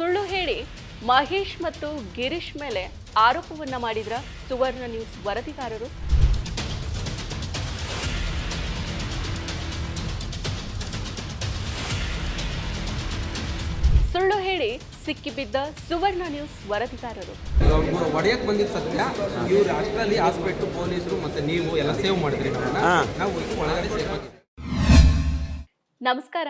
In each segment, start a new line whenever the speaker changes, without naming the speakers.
ಸುಳ್ಳು ಹೇಳಿ ಮಹೇಶ್ ಮತ್ತು ಗಿರೀಶ್ ಮೇಲೆ ಆರೋಪವನ್ನ ಮಾಡಿದ್ರ ಸುವರ್ಣ ನ್ಯೂಸ್ ವರದಿಗಾರರು. ಸುಳ್ಳು ಹೇಳಿ ಸಿಕ್ಕಿಬಿದ್ದ ಸುವರ್ಣ ನ್ಯೂಸ್ ವರದಿಗಾರರು.
ಒಡೆಯಕ್ ಬಂದಿದ್ದು ಸತ್ಯ ಇವ್ರು ಅಷ್ಟರಲ್ಲಿ ಹಾಸ್ಪಿಟ್ಲು ಪೊಲೀಸರು ಮತ್ತೆ ನೀವು ಎಲ್ಲ ಸೇವ್ ಮಾಡಿದ್ರಿ ನಮ್ಮನ್ನ. ನಾವು ಒಳಗಡೆ
ನಮಸ್ಕಾರ.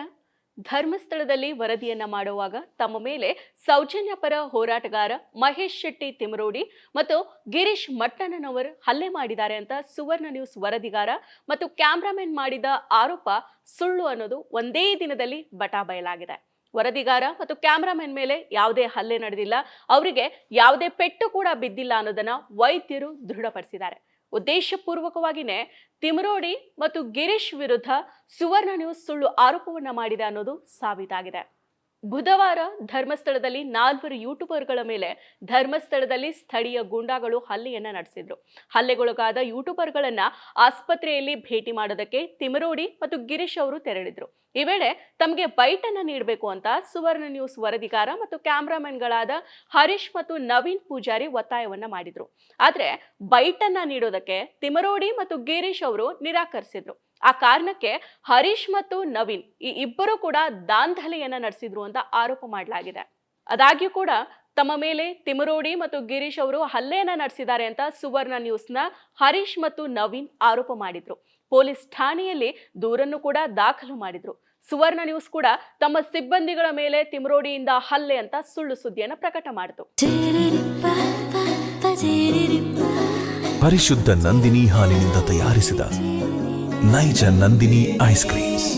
ಧರ್ಮಸ್ಥಳದಲ್ಲಿ ವರದಿಯನ್ನ ಮಾಡುವಾಗ ತಮ್ಮ ಮೇಲೆ ಸೌಜನ್ಯ ಪರ ಹೋರಾಟಗಾರ ಮಹೇಶ್ ಶೆಟ್ಟಿ ತಿಮರೋಡಿ ಮತ್ತು ಗಿರೀಶ್ ಮಟ್ಟಣ್ಣನವರ್ ಹಲ್ಲೆ ಮಾಡಿದ್ದಾರೆ ಅಂತ ಸುವರ್ಣ ನ್ಯೂಸ್ ವರದಿಗಾರ ಮತ್ತು ಕ್ಯಾಮ್ರಾಮನ್ ಮಾಡಿದ ಆರೋಪ ಸುಳ್ಳು ಅನ್ನೋದು ಒಂದೇ ದಿನದಲ್ಲಿ ಬಟಾ ಬಯಲಾಗಿದೆ. ವರದಿಗಾರ ಮತ್ತು ಕ್ಯಾಮ್ರಾಮನ್ ಮೇಲೆ ಯಾವುದೇ ಹಲ್ಲೆ ನಡೆದಿಲ್ಲ, ಅವರಿಗೆ ಯಾವುದೇ ಪೆಟ್ಟು ಕೂಡ ಬಿದ್ದಿಲ್ಲ ಅನ್ನೋದನ್ನ ವೈದ್ಯರು ದೃಢಪಡಿಸಿದ್ದಾರೆ. ಉದ್ದೇಶಪೂರ್ವಕವಾಗಿಯೇ ತಿಮರೋಡಿ ಮತ್ತು ಗಿರೀಶ್ ವಿರುದ್ಧ ಸುವರ್ಣ ನ್ಯೂಸ್ ಸುಳ್ಳು ಆರೋಪವನ್ನ ಮಾಡಿದೆ ಅನ್ನೋದು ಸಾಬೀತಾಗಿದೆ. ಬುಧವಾರ ಧರ್ಮಸ್ಥಳದಲ್ಲಿ ನಾಲ್ವರು ಯೂಟ್ಯೂಬರ್ಗಳ ಮೇಲೆ ಧರ್ಮಸ್ಥಳದಲ್ಲಿ ಸ್ಥಳೀಯ ಗೂಂಡಾಗಳು ಹಲ್ಲೆಯನ್ನ ನಡೆಸಿದ್ರು. ಹಲ್ಲೆಗೊಳಗಾದ ಯೂಟ್ಯೂಬರ್ಗಳನ್ನ ಆಸ್ಪತ್ರೆಯಲ್ಲಿ ಭೇಟಿ ಮಾಡೋದಕ್ಕೆ ತಿಮರೋಡಿ ಮತ್ತು ಗಿರೀಶ್ ಅವರು ತೆರಳಿದ್ರು. ಈ ವೇಳೆ ತಮಗೆ ಬೈಟನ್ನ ನೀಡಬೇಕು ಅಂತ ಸುವರ್ಣ ನ್ಯೂಸ್ ವರದಿಗಾರ ಮತ್ತು ಕ್ಯಾಮ್ರಾಮನ್ಗಳಾದ ಹರೀಶ್ ಮತ್ತು ನವೀನ್ ಪೂಜಾರಿ ಒತ್ತಾಯವನ್ನ ಮಾಡಿದ್ರು. ಆದ್ರೆ ಬೈಟನ್ನ ನೀಡೋದಕ್ಕೆ ತಿಮರೋಡಿ ಮತ್ತು ಗಿರೀಶ್ ಅವರು ನಿರಾಕರಿಸಿದ್ರು. ಆ ಕಾರಣಕ್ಕೆ ಹರೀಶ್ ಮತ್ತು ನವೀನ್ ಈ ಇಬ್ಬರು ಕೂಡ ದಾಂಧಲೆಯನ್ನ ನಡೆಸಿದ್ರು ಅಂತ ಆರೋಪ ಮಾಡಲಾಗಿದೆ. ಅದಾಗ್ಯೂ ಕೂಡ ತಮ್ಮ ಮೇಲೆ ತಿಮರೋಡಿ ಮತ್ತು ಗಿರೀಶ್ ಅವರು ಹಲ್ಲೆಯನ್ನ ನಡೆಸಿದ್ದಾರೆ ಅಂತ ಸುವರ್ಣ ನ್ಯೂಸ್ನ ಹರೀಶ್ ಮತ್ತು ನವೀನ್ ಆರೋಪ ಮಾಡಿದ್ರು. ಪೊಲೀಸ್ ಠಾಣೆಯಲ್ಲಿ ದೂರನ್ನು ಕೂಡ ದಾಖಲು ಮಾಡಿದ್ರು. ಸುವರ್ಣ ನ್ಯೂಸ್ ಕೂಡ ತಮ್ಮ ಸಿಬ್ಬಂದಿಗಳ ಮೇಲೆ ತಿಮರೋಡಿಯಿಂದ ಹಲ್ಲೆ ಅಂತ ಸುಳ್ಳು ಸುದ್ದಿಯನ್ನು ಪ್ರಕಟ ಮಾಡಿತು.
ಪರಿಶುದ್ಧ ನಂದಿನಿ ಹಾಲಿನಿಂದ ತಯಾರಿಸಿದ ನೈಜ ನಂದಿನಿ ಐಸ್ ಕ್ರೀಮ್ಸ್.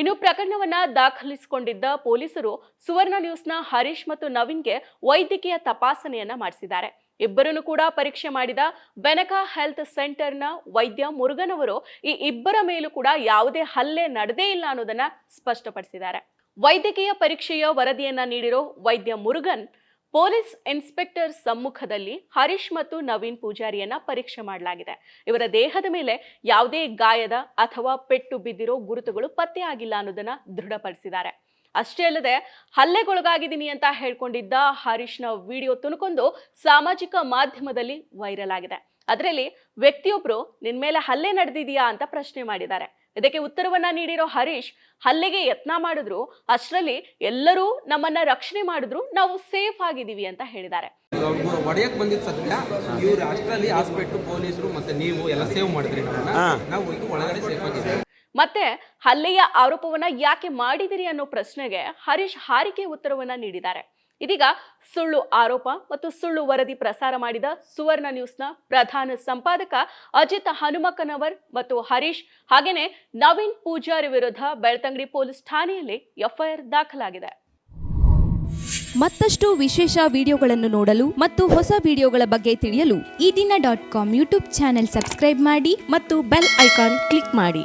ಇನ್ನು ಪ್ರಕರಣವನ್ನ ದಾಖಲಿಸಿಕೊಂಡಿದ್ದ ಪೊಲೀಸರು ಸುವರ್ಣ ನ್ಯೂಸ್ನ ಹರೀಶ್ ಮತ್ತು ನವೀನ್ಗೆ ವೈದ್ಯಕೀಯ ತಪಾಸಣೆಯನ್ನ ಮಾಡಿಸಿದ್ದಾರೆ. ಇಬ್ಬರನ್ನು ಕೂಡ ಪರೀಕ್ಷೆ ಮಾಡಿದ ಬೆನಕ ಹೆಲ್ತ್ ಸೆಂಟರ್ನ ವೈದ್ಯ ಮುರುಗನ್ ಅವರು ಈ ಇಬ್ಬರ ಮೇಲೂ ಕೂಡ ಯಾವುದೇ ಹಲ್ಲೆ ನಡೆದೇ ಇಲ್ಲ ಅನ್ನೋದನ್ನ ಸ್ಪಷ್ಟಪಡಿಸಿದ್ದಾರೆ. ವೈದ್ಯಕೀಯ ಪರೀಕ್ಷೆಯ ವರದಿಯನ್ನ ನೀಡಿರೋ ವೈದ್ಯ ಮುರುಗನ್ ಪೊಲೀಸ್ ಇನ್ಸ್ಪೆಕ್ಟರ್ ಸಮ್ಮುಖದಲ್ಲಿ ಹರೀಶ್ ಮತ್ತು ನವೀನ್ ಪೂಜಾರಿಯನ್ನ ಪರೀಕ್ಷೆ ಮಾಡಲಾಗಿದೆ. ಇವರ ದೇಹದ ಮೇಲೆ ಯಾವುದೇ ಗಾಯದ ಅಥವಾ ಪೆಟ್ಟು ಬಿದ್ದಿರೋ ಗುರುತುಗಳು ಪತ್ತೆಯಾಗಿಲ್ಲ ಅನ್ನೋದನ್ನ ದೃಢಪಡಿಸಿದ್ದಾರೆ. ಅಷ್ಟೇ ಅಲ್ಲದೆ, ಹಲ್ಲೆಗೊಳಗಾಗಿದ್ದೀನಿ ಅಂತ ಹೇಳ್ಕೊಂಡಿದ್ದ ಹರೀಶ್ನ ವಿಡಿಯೋ ತುಣುಕೊಂಡು ಸಾಮಾಜಿಕ ಮಾಧ್ಯಮದಲ್ಲಿ ವೈರಲ್ ಆಗಿದೆ. ಅದರಲ್ಲಿ ವ್ಯಕ್ತಿಯೊಬ್ರು, ನಿನ್ ಮೇಲೆ ಹಲ್ಲೆ ನಡೆದಿದೆಯಾ? ಅಂತ ಪ್ರಶ್ನೆ ಮಾಡಿದ್ದಾರೆ. ಇದಕ್ಕೆ ಉತ್ತರವನ್ನ ನೀಡಿರೋ ಹರೀಶ್ ಹಲ್ಲೆಗೆ ಯತ್ನ ಮಾಡಿದ್ರು ಅಷ್ಟರಲ್ಲಿ ಎಲ್ಲರೂ ನಮ್ಮನ್ನ ರಕ್ಷಣೆ ಮಾಡಿದ್ರು ನಾವು ಸೇಫ್ ಆಗಿದ್ದೀವಿ ಅಂತ ಹೇಳಿದ್ದಾರೆ.
ಒಡೆಯಕ್ ಬಂದಿದ್ದ ಸತ್ಯ ಇವ್ರು ಅಷ್ಟರಲ್ಲಿ ಹಾಸ್ಪಿಟ್ಲ್ ಪೊಲೀಸರು ಮತ್ತೆ ನೀವು ಎಲ್ಲ ಸೇವ್ ಮಾಡಿದ್ರಿ ನಮ್ಮನ್ನ. ನಾವು ಒಳಗಡೆ ಸೇಫ್ ಆಗಿದ್ದೀವಿ.
ಮತ್ತೆ ಹಲ್ಲೆಯ ಆರೋಪವನ್ನ ಯಾಕೆ ಮಾಡಿದಿರಿ ಅನ್ನೋ ಪ್ರಶ್ನೆಗೆ ಹರೀಶ್ ಹಾರಿಕೆ ಉತ್ತರವನ್ನ ನೀಡಿದ್ದಾರೆ. ಇದೀಗ ಸುಳ್ಳು ಆರೋಪ ಮತ್ತು ಸುಳ್ಳು ವರದಿ ಪ್ರಸಾರ ಮಾಡಿದ ಸುವರ್ಣ ನ್ಯೂಸ್ನ ಪ್ರಧಾನ ಸಂಪಾದಕ ಅಜಿತ್ ಹನುಮಕ್ಕನವರ್ ಮತ್ತು ಹರೀಶ್ ಹಾಗೆಯೇ ನವೀನ್ ಪೂಜಾರಿ ವಿರುದ್ಧ ಬೆಳ್ತಂಗಡಿ ಪೊಲೀಸ್ ಠಾಣೆಯಲ್ಲಿ ಎಫ್ಐಆರ್ ದಾಖಲಾಗಿದೆ.
ಮತ್ತಷ್ಟು ವಿಶೇಷ ವಿಡಿಯೋಗಳನ್ನು ನೋಡಲು ಮತ್ತು ಹೊಸ ವಿಡಿಯೋಗಳ ಬಗ್ಗೆ ತಿಳಿಯಲು
ಈ ದಿನ dot com YouTube channel subscribe ಮಾಡಿ ಮತ್ತು ಬೆಲ್ ಐಕಾನ್ ಕ್ಲಿಕ್ ಮಾಡಿ.